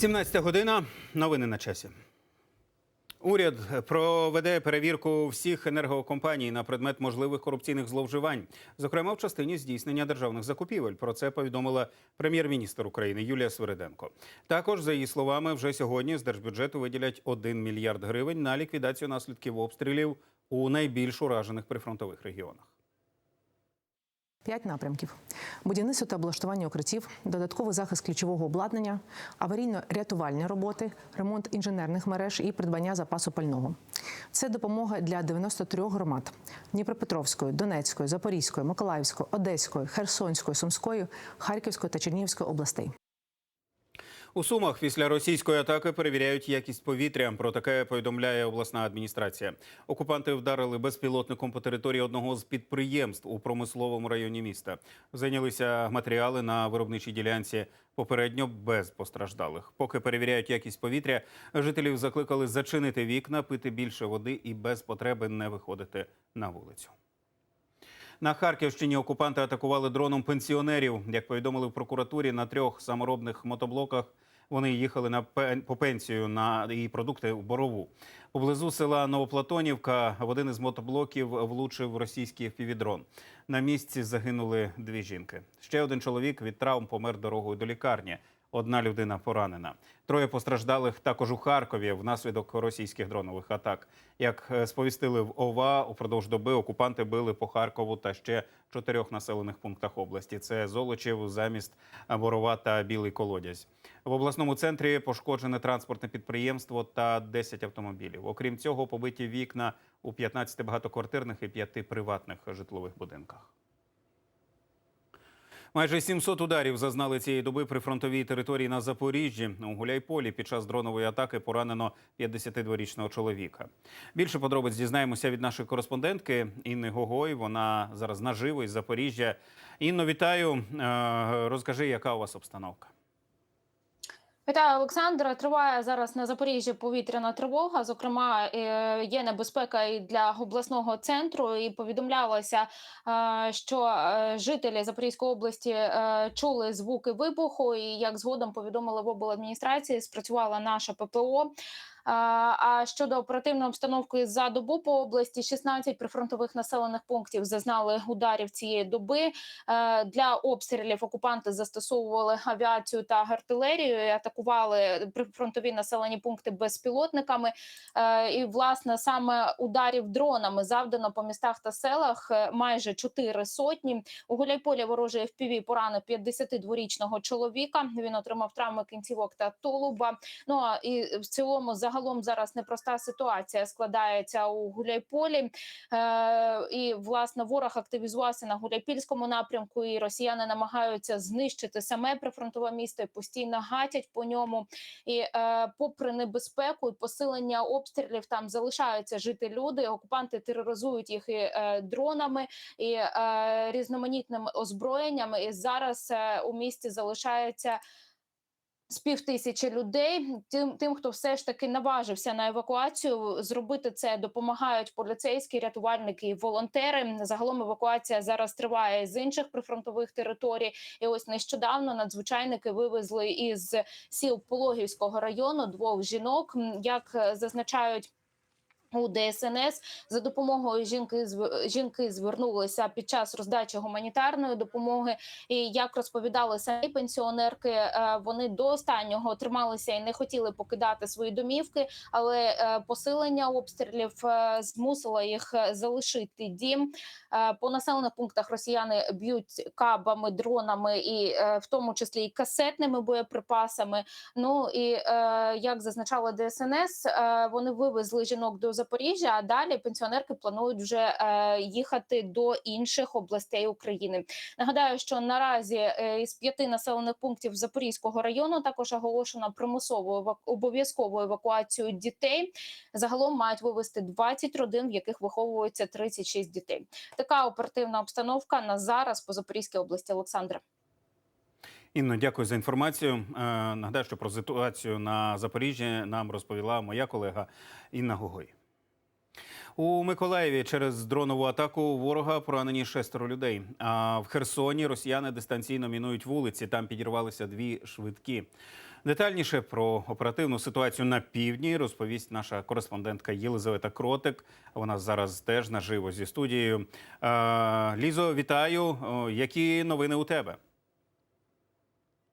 17 година. Новини на часі. Уряд проведе перевірку всіх енергокомпаній на предмет можливих корупційних зловживань, зокрема в частині здійснення державних закупівель. Про це повідомила прем'єр-міністр України Юлія Свириденко. Також, за її словами, вже сьогодні з держбюджету виділять 1 мільярд гривень на ліквідацію наслідків обстрілів у найбільш уражених прифронтових регіонах. П'ять напрямків: будівництво та облаштування укриттів, додатковий захист ключового обладнання, аварійно-рятувальні роботи, ремонт інженерних мереж і придбання запасу пального. Це допомога для 93 громад: Дніпропетровської, Донецької, Запорізької, Миколаївської, Одеської, Херсонської, Сумської, Харківської та Чернігівської областей. У Сумах після російської атаки перевіряють якість повітря. Про таке повідомляє обласна адміністрація. Окупанти вдарили безпілотником по території одного з підприємств у промисловому районі міста. Зайнялися матеріали на виробничій ділянці. Попередньо без постраждалих. Поки перевіряють якість повітря, жителів закликали зачинити вікна, пити більше води і без потреби не виходити на вулицю. На Харківщині окупанти атакували дроном пенсіонерів. Як повідомили в прокуратурі, на трьох саморобних мотоблоках вони їхали на по пенсію на і продукти в борову. Поблизу села Новоплатонівка в один із мотоблоків влучив російський впівдрон. На місці загинули дві жінки. Ще один чоловік від травм помер дорогою до лікарні. Одна людина поранена. Троє постраждалих також у Харкові внаслідок російських дронових атак. Як е, сповістили в ОВА, упродовж доби окупанти били по Харкову та ще чотирьох населених пунктах області. Це Золочів, замість Борова та Білий Колодязь. В обласному центрі пошкоджене транспортне підприємство та 10 автомобілів. Окрім цього, побиті вікна у 15 багатоквартирних і 5 приватних житлових будинках. Майже 700 ударів зазнали цієї доби при фронтовій території на Запоріжжі. У Гуляйполі під час дронової атаки поранено 52-річного чоловіка. Більше подробиць дізнаємося від нашої кореспондентки Інни Гогой. Вона зараз наживо із Запоріжжя. Інно, вітаю. Е, Розкажи, яка у вас обстановка? Вітаю, Олександра. Триває зараз на Запоріжжі повітряна тривога. Зокрема, е, є небезпека і для обласного центру. І повідомлялося, е, що е, жителі Запорізької області чули звуки вибуху. І як згодом повідомили в обладміністрації, спрацювала наша ППО. А, щодо оперативної обстановки за добу по області, 16 прифронтових населених пунктів зазнали ударів цієї доби. Е, Для обстрілів окупанти застосовували авіацію та артилерію, і атакували прифронтові населені пункти безпілотниками. Е, І власне саме ударів дронами завдано по містах та селах е, майже 4 сотні. У Гуляйполі ворожий FPV поранив 52-річного чоловіка. Він отримав травми кінцівок та тулуба. Ну а і в цілому загалом зараз непроста ситуація складається у Гуляйполі. Е, і власне ворог активізувався на Гуляйпільському напрямку, і росіяни намагаються знищити саме прифронтове місто і постійно гатять по ньому. І е, попри небезпеку і посилення обстрілів, там залишаються жити люди. Окупанти тероризують їх і е, дронами і е, різноманітним озброєнням. І зараз е, у місті залишається з пів тисячі людей. Тим, тим, хто все ж таки наважився на евакуацію, зробити це допомагають поліцейські, рятувальники і волонтери. Загалом евакуація зараз триває з інших прифронтових територій. І ось нещодавно надзвичайники вивезли із сіл Пологівського району двох жінок. Як е, зазначають. У ДСНС за допомогою жінки жінки звернулися під час роздачі гуманітарної допомоги. І як розповідали самі пенсіонерки, е, вони до останнього трималися і не хотіли покидати свої домівки, але е, посилення обстрілів е, змусило їх залишити дім. По населених пунктах росіяни б'ють кабами, дронами, і в тому числі і касетними боєприпасами. Ну і як зазначала ДСНС, вони вивезли жінок до Запоріжжя. А далі пенсіонерки планують вже е, їхати до інших областей України. Нагадаю, що наразі е, із п'яти населених пунктів Запорізького району також оголошено примусову обов'язкову евакуацію дітей. Загалом мають вивезти 20 родин, в яких виховується 36 дітей. Така оперативна обстановка на зараз по Запорізькій області. Олександра. Інно, дякую за інформацію. Е, Нагадаю, що про ситуацію на Запоріжжі нам розповіла моя колега Інна Гогой. У Миколаєві через дронову атаку ворога поранені шестеро людей. А в Херсоні росіяни дистанційно мінують вулиці. Там підірвалися дві швидкі. Детальніше про оперативну ситуацію на півдні розповість наша кореспондентка Єлизавета Кротик. Вона зараз теж наживо зі студією. Лізо, вітаю. Які новини у тебе?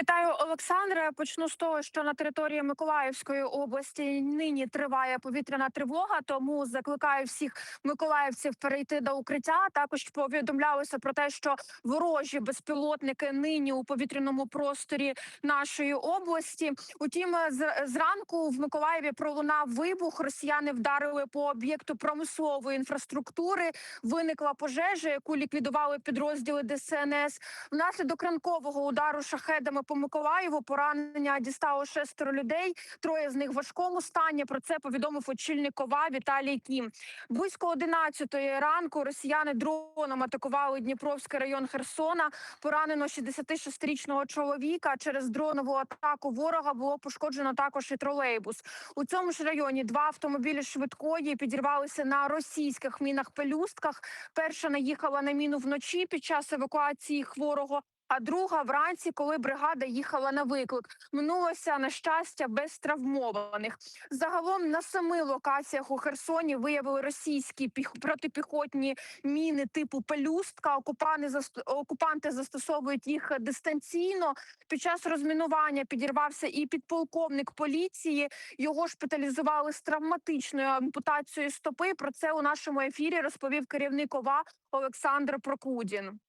Вітаю, Олександре. Почну з того, що на території Миколаївської області нині триває повітряна тривога. Тому закликаю всіх миколаївців перейти до укриття. Також повідомлялося про те, що ворожі безпілотники нині у повітряному просторі нашої області. Утім, зранку в Миколаєві пролунав вибух. Росіяни вдарили по об'єкту промислової інфраструктури. Виникла пожежа, яку ліквідували підрозділи ДСНС. Внаслідок ранкового удару шахедами по Миколаєву поранення дістало шестеро людей. Троє з них в важкому стані. Про це повідомив очільник ОВА Віталій Кім. Близько 11 ранку росіяни дроном атакували Дніпровський район Херсона. Поранено 66-річного чоловіка. Через дронову атаку ворога було пошкоджено також і тролейбус. У цьому ж районі два автомобілі швидкої підірвалися на російських мінах пелюстках. Перша наїхала на міну вночі під час евакуації хворого. А друга вранці, коли бригада їхала на виклик, минулося на щастя без травмованих. Загалом на семи локаціях у Херсоні виявили російські піх... протипіхотні міни типу пелюстка. Окупанти заст... окупанти застосовують їх дистанційно. Під час розмінування підірвався і підполковник поліції. Його шпиталізували з травматичною ампутацією стопи. Про це у нашому ефірі розповів керівник ОВА Олександр Прокудін.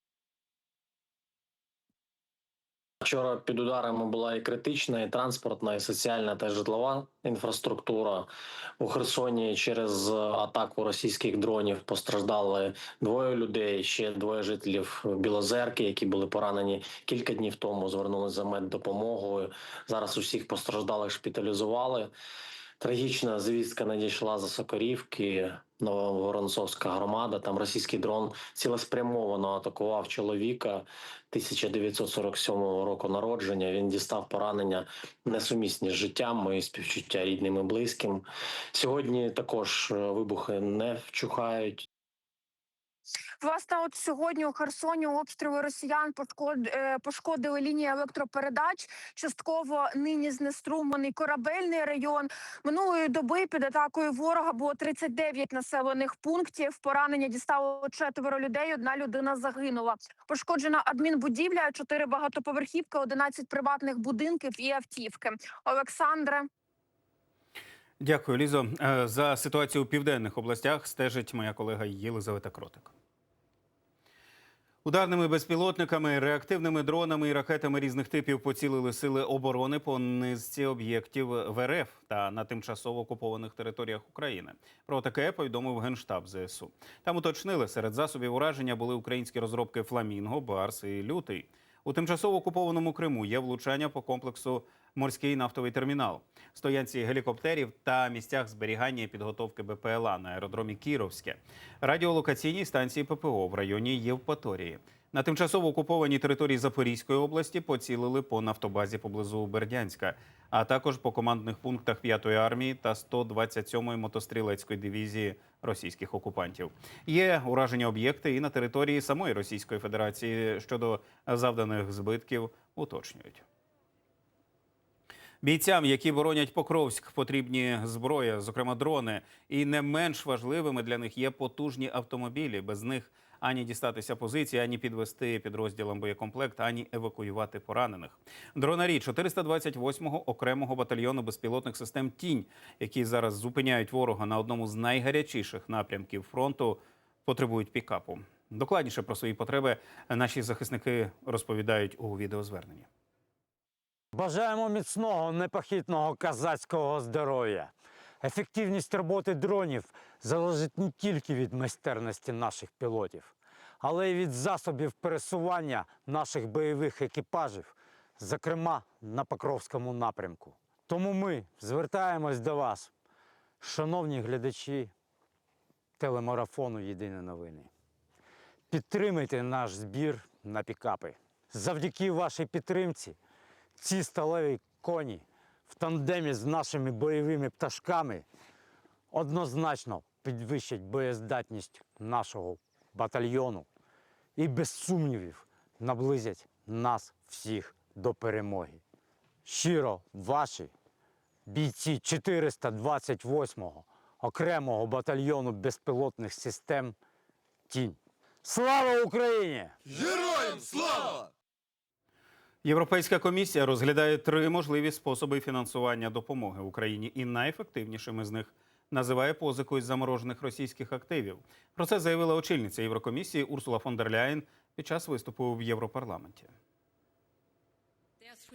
Вчора під ударами була і критична, і транспортна, і соціальна та житлова інфраструктура. У Херсоні через атаку російських дронів постраждали двоє людей. Ще двоє жителів Білозерки, які були поранені кілька днів тому. Звернулися за меддопомогою. Зараз усіх постраждалих шпиталізували. Трагічна звістка надійшла за Сокорівки, Нововоронцовська громада. Там російський дрон цілеспрямовано атакував чоловіка 1947 року народження. Він дістав поранення несумісні з життям. Мої співчуття рідним і близьким. Сьогодні також е, вибухи не вчухають. Власне, от сьогодні у Херсоні обстріли росіян е, пошкодили лінії електропередач. Частково нині знеструмлений корабельний район. Минулої доби під атакою ворога було 39 населених пунктів. Поранення дістало четверо людей. Одна людина загинула. Пошкоджена адмінбудівля, чотири багатоповерхівки, 11 приватних будинків і автівки. Олександре. Дякую, Лізо. Е, За ситуацію у південних областях стежить моя колега Єлизавета Кротик. Ударними безпілотниками, реактивними дронами і ракетами різних типів поцілили сили оборони по низці об'єктів в РФ та на тимчасово окупованих територіях України. Про таке повідомив генштаб ЗСУ. Там уточнили, серед засобів ураження були українські розробки Фламінго, Барс і Лютий. У тимчасово окупованому Криму є влучання по комплексу морський нафтовий термінал, стоянці гелікоптерів та місцях зберігання і підготовки БПЛА на аеродромі Кіровське, радіолокаційній станції ППО в районі Євпаторії. На тимчасово окупованій території Запорізької області поцілили по нафтобазі поблизу Бердянська, а також по командних пунктах 5-ї армії та 127-ї мотострілецької дивізії російських окупантів. Є уражені об'єкти і на території самої Російської Федерації щодо завданих збитків уточнюють. Бійцям, які боронять Покровськ, потрібні зброя, зокрема дрони. І не менш важливими для них є потужні автомобілі. Без них ані дістатися позиції, ані підвести підрозділам боєкомплект, ані евакуювати поранених. Дронарі 428-го окремого батальйону безпілотних систем Тінь, які зараз зупиняють ворога на одному з найгарячіших напрямків фронту, потребують пікапу. Докладніше про свої потреби наші захисники розповідають у відеозверненні. Бажаємо міцного непохитного казацького здоров'я. Ефективність роботи дронів залежить не тільки від майстерності наших пілотів, але й від засобів пересування наших бойових екіпажів, зокрема на Покровському напрямку. Тому ми звертаємось до вас, шановні глядачі телемарафону Єдині новини. Підтримайте наш збір на пікапи. Завдяки вашій підтримці ці сталеві коні в тандемі з нашими бойовими пташками однозначно підвищать боєздатність нашого батальйону і без сумнівів наблизять нас всіх до перемоги. Щиро ваші бійці 428-го окремого батальйону безпілотних систем Тінь. Слава Україні! Європейська комісія розглядає три можливі способи фінансування допомоги Україні, і найефективнішими з них називає позику із заморожених російських активів. Про це заявила очільниця Єврокомісії Урсула фон дер Ляєн під час виступу в Європарламенті.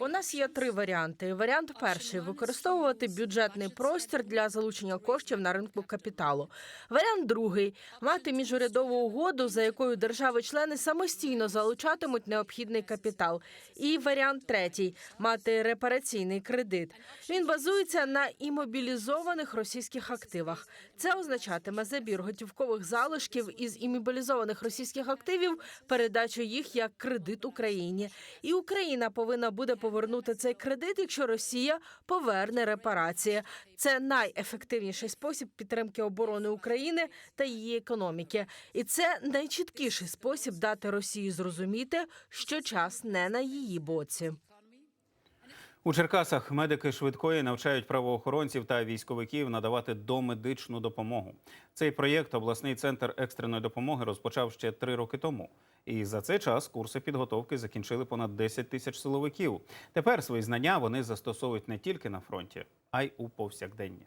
У нас є три варіанти. Варіант перший використовувати бюджетний простір для залучення коштів на ринку капіталу. Варіант другий мати міжурядову угоду, за якою держави-члени самостійно залучатимуть необхідний капітал. І варіант третій мати репараційний кредит. Він базується на імобілізованих російських активах. Це означатиме забір готівкових залишків із імобілізованих російських активів, передачу їх як кредит Україні. І Україна повинна буде повернути цей кредит, якщо Росія поверне репарації. Це найефективніший спосіб підтримки оборони України та її економіки. І це найчіткіший спосіб дати Росії зрозуміти, що час не на її боці. У Черкасах медики швидкої навчають правоохоронців та військовиків надавати домедичну допомогу. Цей проєкт обласний центр екстреної допомоги розпочав ще три роки тому. І за цей час курси підготовки закінчили понад 10 тисяч силовиків. Тепер свої знання вони застосовують не тільки на фронті, а й у повсякденні.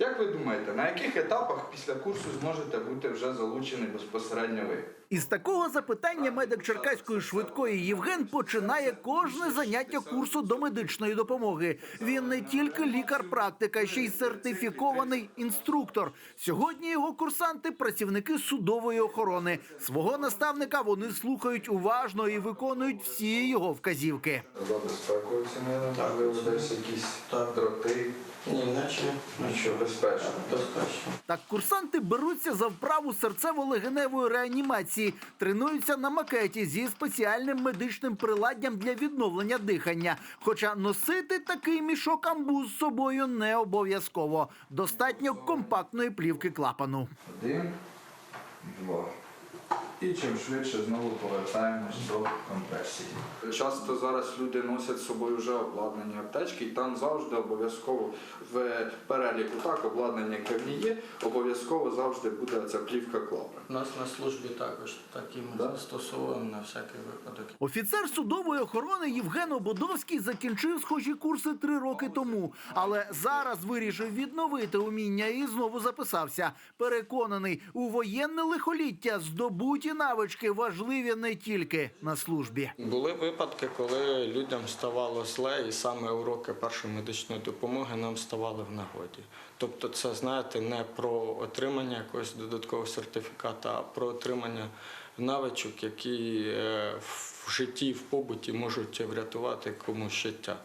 Як ви думаєте, на яких етапах після курсу зможете бути вже залучені безпосередньо ви? Із такого запитання медик Черкаської швидкої Євген починає кожне заняття курсу до медичної допомоги. Він не тільки лікар-практик, а ще й сертифікований інструктор. Сьогодні його курсанти працівники судової охорони. Свого наставника вони слухають уважно і виконують всі його вказівки. За безпекою оцінили, можливо, десь якісь дроти. Ні, наче Нічого, безпечно. безпечно. Так курсанти беруться за вправу серцево-легеневої реанімації, тренуються на макеті зі спеціальним медичним приладдям для відновлення дихання. Хоча носити такий мішок амбуз з собою не обов'язково. Достатньо компактної плівки клапану. Один, два. І чим швидше знову повертаємось до компресії. Часто зараз люди носять з собою вже обладнані аптечки, і там завжди обов'язково в переліку так обладнання, яке в ній є, обов'язково завжди буде ця плівка клапан. У нас на службі також такі ми Да? застосовуємо на всякий випадок. Офіцер судової охорони Євген Ободовський закінчив схожі курси три роки тому, але зараз вирішив відновити уміння і знову записався. Переконаний, у воєнне лихоліття здобуті навички важливі не тільки на службі. Були випадки, коли людям ставало зле, і саме уроки першої медичної допомоги нам ставали в нагоді. Тобто, це знаєте, не про отримання якогось додаткового сертифіката, а про отримання навичок, які е, в житті, в побуті можуть врятувати комусь життя.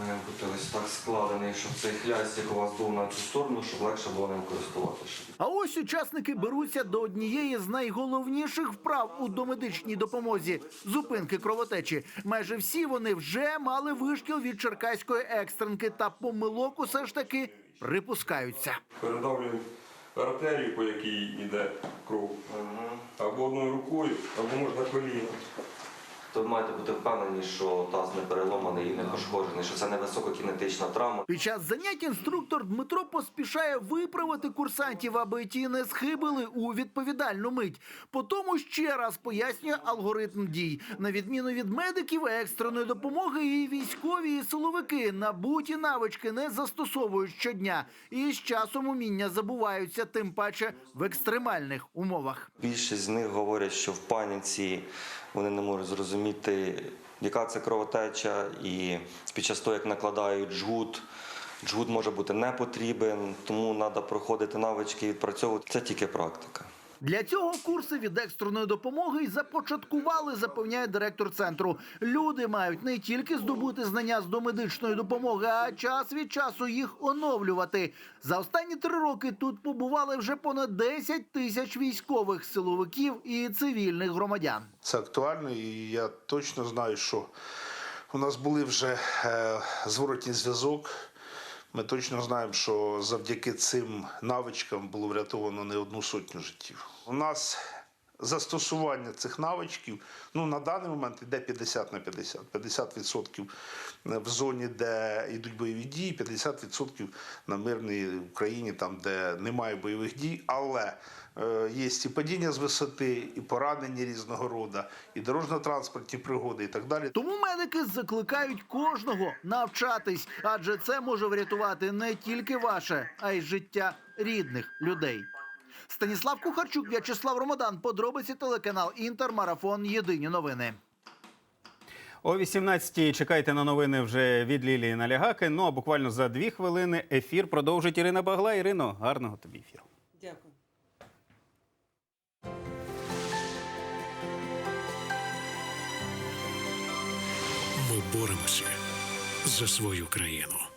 Має бути ось так складений, щоб цей хлястик у вас був на цю сторону, щоб легше було ним користуватися. А ось учасники беруться до однієї з найголовніших вправ у домедичній допомозі зупинки кровотечі. Майже всі вони вже мали вишкіл від черкаської екстренки, та помилок усе ж таки припускаються. передавлюємо артерію, по якій йде кров, або одною рукою, або можна коліном. То ви маєте бути впевнені, що таз не переломаний і не пошкоджений, що це не висококінетична травма. Під час занять інструктор Дмитро поспішає виправити курсантів, аби ті не схибили у відповідальну мить. Потому ще раз пояснює алгоритм дій. На відміну від медиків екстреної допомоги, і військові і силовики набуті навички не застосовують щодня, і з часом уміння забуваються, тим паче в екстремальних умовах. Більшість з них говорять, що в паніці вони не можуть зрозуміти, яка це кровотеча, і під час того, як накладають жгут, Джгут може бути не потрібен, тому треба проходити навички, і відпрацьовувати. Це тільки практика. Для цього курси від екстреної допомоги й започаткували, запевняє директор центру. Люди мають не тільки здобути знання з домедичної допомоги, а час від часу їх оновлювати. За останні три роки тут побували вже понад 10 тисяч військових силовиків і цивільних громадян. Це актуально, і я точно знаю, що у нас були вже е, зворотній зв'язок. Ми точно знаємо, що завдяки цим навичкам було врятовано не одну сотню життів. У нас застосування цих навичків ну, на даний момент йде 50 на 50. 50% в зоні, де йдуть бойові дії, 50% на мирній Україні, там, де немає бойових дій. Але е, є і падіння з висоти, і поранення різного роду, і дорожньо-транспортні пригоди, і так далі. Тому медики закликають кожного навчатись, адже це може врятувати не тільки ваше, а й життя рідних людей. Станіслав Кухарчук, В'ячеслав Ромадан. Подробиці телеканал Інтер. Марафон. Єдині новини. О 18-й чекайте на новини вже від Лілії Налягаки. Ну а буквально за дві хвилини ефір продовжить Ірина Багла. Ірино, гарного тобі ефіру. Дякую. Ми боремося за свою країну.